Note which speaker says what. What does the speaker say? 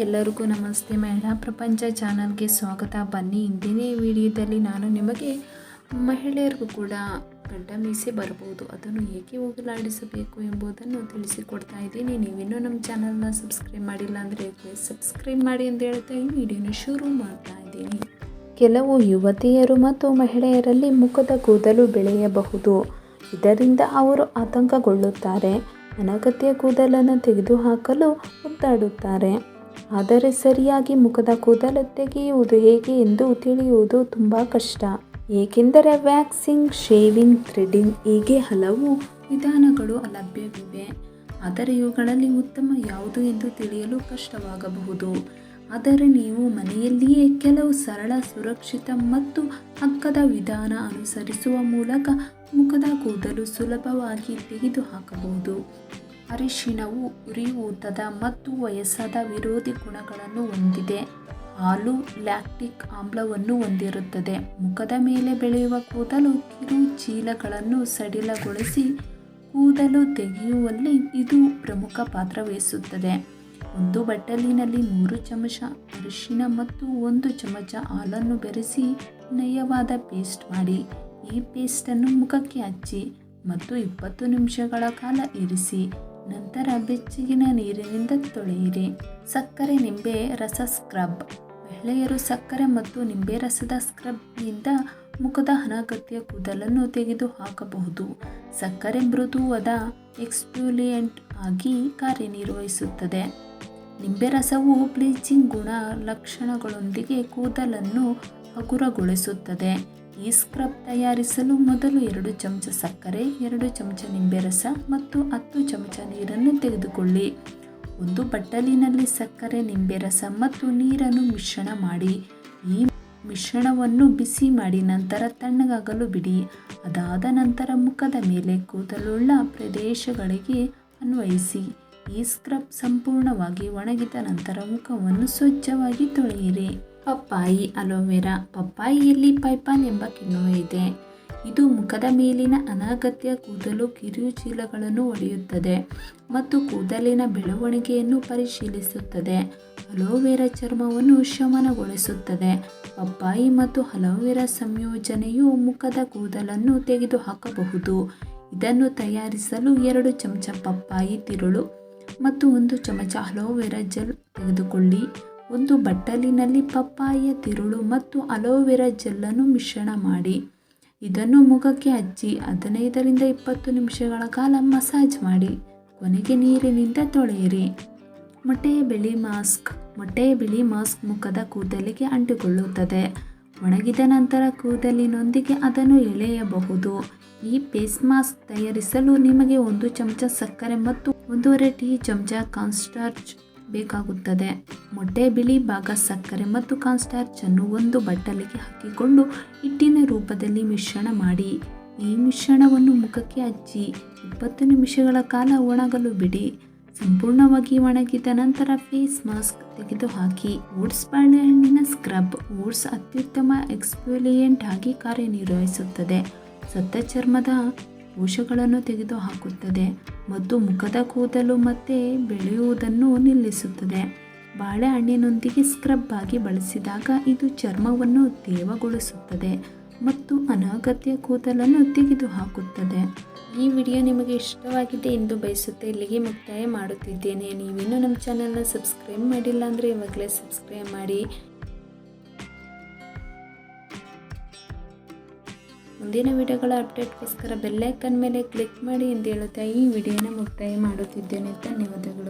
Speaker 1: ಎಲ್ಲರಿಗೂ ನಮಸ್ತೆ. ಮಹಿಳಾ ಪ್ರಪಂಚ ಚಾನಲ್ಗೆ ಸ್ವಾಗತ. ಬನ್ನಿ, ಇಂದಿನ ವಿಡಿಯೋದಲ್ಲಿ ನಾನು ನಿಮಗೆ ಮಹಿಳೆಯರಿಗೂ ಕೂಡ ಗಡ್ಡ ಮೀಸೆ ಬರಬಹುದು, ಅದನ್ನು ಏಕೆ ಹೋಗಲಾಡಿಸಬೇಕು ಎಂಬುದನ್ನು ತಿಳಿಸಿಕೊಡ್ತಾ ಇದ್ದೀನಿ. ನೀವಿನ್ನೂ ನಮ್ಮ ಚಾನಲ್ನ ಸಬ್ಸ್ಕ್ರೈಬ್ ಮಾಡಿಲ್ಲ ಅಂದರೆ ಸಬ್ಸ್ಕ್ರೈಬ್ ಮಾಡಿ ಅಂತ ಹೇಳ್ತಾ ಈ ವಿಡಿಯೋನ ಶುರು ಮಾಡ್ತಾ ಇದ್ದೀನಿ. ಕೆಲವು ಯುವತಿಯರು ಮತ್ತು ಮಹಿಳೆಯರಲ್ಲಿ ಮುಖದ ಕೂದಲು ಬೆಳೆಯಬಹುದು. ಇದರಿಂದ ಅವರು ಆತಂಕಗೊಳ್ಳುತ್ತಾರೆ, ಅನಗತ್ಯ ಕೂದಲನ್ನು ತೆಗೆದುಹಾಕಲು ಒತ್ತಾಡುತ್ತಾರೆ ಆದರೆ ಸರಿಯಾಗಿ ಮುಖದ ಕೂದಲು ತೆಗೆಯುವುದು ಹೇಗೆ ಎಂದು ತಿಳಿಯುವುದು ತುಂಬ ಕಷ್ಟ. ಏಕೆಂದರೆ ವ್ಯಾಕ್ಸಿಂಗ್, ಶೇವಿಂಗ್, ಥ್ರೆಡಿಂಗ್ ಹೀಗೆ ಹಲವು ವಿಧಾನಗಳು ಲಭ್ಯವಿವೆ ಆದರೆ ಇವುಗಳಲ್ಲಿ ಉತ್ತಮ ಯಾವುದು ಎಂದು ತಿಳಿಯಲು ಕಷ್ಟವಾಗಬಹುದು. ಆದರೆ ನೀವು ಮನೆಯಲ್ಲಿಯೇ ಕೆಲವು ಸರಳ, ಸುರಕ್ಷಿತ ಮತ್ತು ಹಕ್ಕದ ವಿಧಾನ ಅನುಸರಿಸುವ ಮೂಲಕ ಮುಖದ ಕೂದಲು ಸುಲಭವಾಗಿ ತೆಗೆದುಹಾಕಬಹುದು. ಅರಿಶಿಣವು ಉರಿಯೂತದ ಮತ್ತು ವಯಸ್ಸಾದ ವಿರೋಧಿ ಗುಣಗಳನ್ನು ಹೊಂದಿದೆ. ಹಾಲು ಲ್ಯಾಕ್ಟಿಕ್ ಆಮ್ಲವನ್ನು ಹೊಂದಿರುತ್ತದೆ. ಮುಖದ ಮೇಲೆ ಬೆಳೆಯುವ ಕೂದಲು ಕಿರು ಚೀಲಗಳನ್ನು ಸಡಿಲಗೊಳಿಸಿ ಕೂದಲು ತೆಗೆಯುವಲ್ಲಿ ಇದು ಪ್ರಮುಖ ಪಾತ್ರ ವಹಿಸುತ್ತದೆ. ಒಂದು ಬಟ್ಟಲಿನಲ್ಲಿ ಮೂರು ಚಮಚ ಅರಿಶಿನ ಮತ್ತು ಒಂದು ಚಮಚ ಹಾಲನ್ನು ಬೆರೆಸಿ ನಯವಾದ ಪೇಸ್ಟ್ ಮಾಡಿ. ಈ ಪೇಸ್ಟನ್ನು ಮುಖಕ್ಕೆ ಹಚ್ಚಿ ಮತ್ತು ಇಪ್ಪತ್ತು ನಿಮಿಷಗಳ ಕಾಲ ಇರಿಸಿ. ನಂತರ ಬೆಚ್ಚಗಿನ ನೀರಿನಿಂದ ತೊಳೆಯಿರಿ. ಸಕ್ಕರೆ ನಿಂಬೆ ರಸ ಸ್ಕ್ರಬ್. ಮಹಿಳೆಯರು ಸಕ್ಕರೆ ಮತ್ತು ನಿಂಬೆ ರಸದ ಸ್ಕ್ರಬ್ನಿಂದ ಮುಖದ ಅನಗತ್ಯ ಕೂದಲನ್ನು ತೆಗೆದು ಹಾಕಬಹುದು ಸಕ್ಕರೆ ಮೃದುವಾದ ಎಕ್ಸ್ಪ್ಯೂಲಿಯಂಟ್ ಆಗಿ ಕಾರ್ಯನಿರ್ವಹಿಸುತ್ತದೆ. ನಿಂಬೆ ರಸವು ಬ್ಲೀಚಿಂಗ್ ಗುಣ ಲಕ್ಷಣಗಳೊಂದಿಗೆ ಕೂದಲನ್ನು ಹಗುರಗೊಳಿಸುತ್ತದೆ. ಈ ಸ್ಕ್ರಬ್ ತಯಾರಿಸಲು ಮೊದಲು ಎರಡು ಚಮಚ ಸಕ್ಕರೆ, ಎರಡು ಚಮಚ ನಿಂಬೆ ರಸ ಮತ್ತು ಹತ್ತು ಚಮಚ ನೀರನ್ನು ತೆಗೆದುಕೊಳ್ಳಿ. ಒಂದು ಬಟ್ಟಲಿನಲ್ಲಿ ಸಕ್ಕರೆ ನಿಂಬೆ ರಸ ಮತ್ತು ನೀರನ್ನು ಮಿಶ್ರಣ ಮಾಡಿ. ಈ ಮಿಶ್ರಣವನ್ನು ಬಿಸಿ ಮಾಡಿ ನಂತರ ತಣ್ಣಗಾಗಲು ಬಿಡಿ. ಅದಾದ ನಂತರ ಮುಖದ ಮೇಲೆ ಕೂದಲುಳ್ಳ ಪ್ರದೇಶಗಳಿಗೆ ಅನ್ವಯಿಸಿ. ಈ ಸ್ಕ್ರಬ್ ಸಂಪೂರ್ಣವಾಗಿ ಒಣಗಿದ ನಂತರ ಮುಖವನ್ನು ಸ್ವಚ್ಛವಾಗಿ ತೊಳೆಯಿರಿ. ಪಪ್ಪಾಯಿ, ಅಲೋವೆರಾ, ಪಪ್ಪಾಯಿಯಲ್ಲಿ ಪೈಪಾನ್ ಎಂಬ ಕಿಣ್ವ ಇದೆ. ಇದು ಮುಖದ ಮೇಲಿನ ಅನಗತ್ಯ ಕೂದಲು ಕಿರುಚೀಲಗಳನ್ನು ಒಡೆಯುತ್ತದೆ ಮತ್ತು ಕೂದಲಿನ ಬೆಳವಣಿಗೆಯನ್ನು ಪರಿಶೀಲಿಸುತ್ತದೆ. ಅಲೋವೆರಾ ಚರ್ಮವನ್ನು ಶಮನಗೊಳಿಸುತ್ತದೆ. ಪಪ್ಪಾಯಿ ಮತ್ತು ಅಲೋವೆರಾ ಸಂಯೋಜನೆಯು ಮುಖದ ಕೂದಲನ್ನು ತೆಗೆದುಹಾಕಬಹುದು. ಇದನ್ನು ತಯಾರಿಸಲು ಎರಡು ಚಮಚ ಪಪ್ಪಾಯಿ ತಿರುಳು ಮತ್ತು ಒಂದು ಚಮಚ ಅಲೋವೆರಾ ಜೆಲ್ ತೆಗೆದುಕೊಳ್ಳಿ. ಒಂದು ಬಟ್ಟಲಿನಲ್ಲಿ ಪಪ್ಪಾಯ, ತಿರುಳು ಮತ್ತು ಅಲೋವೆರಾ ಜೆಲ್ಲನ್ನು ಮಿಶ್ರಣ ಮಾಡಿ. ಇದನ್ನು ಮುಖಕ್ಕೆ ಹಚ್ಚಿ ಹದಿನೈದರಿಂದ ಇಪ್ಪತ್ತು ನಿಮಿಷಗಳ ಕಾಲ ಮಸಾಜ್ ಮಾಡಿ. ಕೊನೆಗೆ ನೀರಿನಿಂದ ತೊಳೆಯಿರಿ. ಮೊಟ್ಟೆಯ ಬಿಳಿ ಮಾಸ್ಕ್ ಮೊಟ್ಟೆಯ ಬಿಳಿ ಮಾಸ್ಕ್ ಮುಖದ ಕೂದಲಿಗೆ ಅಂಟಿಕೊಳ್ಳುತ್ತದೆ. ಒಣಗಿದ ನಂತರ ಕೂದಲಿನೊಂದಿಗೆ ಅದನ್ನು ಎಳೆಯಬಹುದು. ಈ ಫೇಸ್ ಮಾಸ್ಕ್ ತಯಾರಿಸಲು ನಿಮಗೆ ಒಂದು ಚಮಚ ಸಕ್ಕರೆ ಮತ್ತು ಒಂದೂವರೆ ಟೀ ಚಮಚ ಕಾನ್ಸ್ಟಾರ್ಚ್ ಬೇಕಾಗುತ್ತದೆ. ಮೊಟ್ಟೆ, ಬಿಳಿ ಭಾಗ, ಸಕ್ಕರೆ ಮತ್ತು ಕಾನ್ಸ್ಟಾರ್ಚ್ ಅನ್ನು ಒಂದು ಬಟ್ಟಲಿಗೆ ಹಾಕಿಕೊಂಡು ಹಿಟ್ಟಿನ ರೂಪದಲ್ಲಿ ಮಿಶ್ರಣ ಮಾಡಿ. ಈ ಮಿಶ್ರಣವನ್ನು ಮುಖಕ್ಕೆ ಹಚ್ಚಿ ಇಪ್ಪತ್ತು ನಿಮಿಷಗಳ ಕಾಲ ಒಣಗಲು ಬಿಡಿ. ಸಂಪೂರ್ಣವಾಗಿ ಒಣಗಿದ ನಂತರ ಫೇಸ್ ಮಾಸ್ಕ್ ತೆಗೆದುಹಾಕಿ. ಓಟ್ಸ್ ಬಾಳೆಹಣ್ಣಿನ ಸ್ಕ್ರಬ್, ಓಟ್ಸ್ ಅತ್ಯುತ್ತಮ ಎಕ್ಸ್ಫೋಲಿಯೆಂಟ್ ಆಗಿ ಕಾರ್ಯನಿರ್ವಹಿಸುತ್ತದೆ. ಸತ್ತ ಚರ್ಮದ ಕೋಶಗಳನ್ನು ತೆಗೆದುಹಾಕುತ್ತದೆ ಮತ್ತು ಮುಖದ ಕೂದಲು ಮತ್ತೆ ಬೆಳೆಯುವುದನ್ನು ನಿಲ್ಲಿಸುತ್ತದೆ. ಬಾಳೆಹಣ್ಣಿನೊಂದಿಗೆ ಸ್ಕ್ರಬ್ ಆಗಿ ಬಳಸಿದಾಗ ಇದು ಚರ್ಮವನ್ನು ತೇವಗೊಳಿಸುತ್ತದೆ ಮತ್ತು ಅನಗತ್ಯ ಕೂದಲನ್ನು ತೆಗೆದುಹಾಕುತ್ತದೆ. ಈ ವಿಡಿಯೋ ನಿಮಗೆ ಇಷ್ಟವಾಗಿದೆ ಎಂದು ಬಯಸುತ್ತೆ. ಇಲ್ಲಿಗೆ ಮುಕ್ತಾಯ ಮಾಡುತ್ತಿದ್ದೇನೆ. ನೀವಿನ್ನೂ ನಮ್ಮ ಚಾನಲ್ನ ಸಬ್ಸ್ಕ್ರೈಬ್ ಮಾಡಿಲ್ಲ ಅಂದರೆ ಇವಾಗಲೇ ಸಬ್ಸ್ಕ್ರೈಬ್ ಮಾಡಿ. ಮುಂದಿನ ವಿಡಿಯೋಗಳ ಅಪ್ಡೇಟ್ಗೋಸ್ಕರ ಬೆಲ್ಲೈಕನ್ ಮೇಲೆ ಕ್ಲಿಕ್ ಮಾಡಿ ಎಂದು ಹೇಳುತ್ತಾ ಈ ವಿಡಿಯೋನ ಮುಕ್ತಾಯ ಮಾಡುತ್ತಿದ್ದೇನೆ. ಧನ್ಯವಾದಗಳು.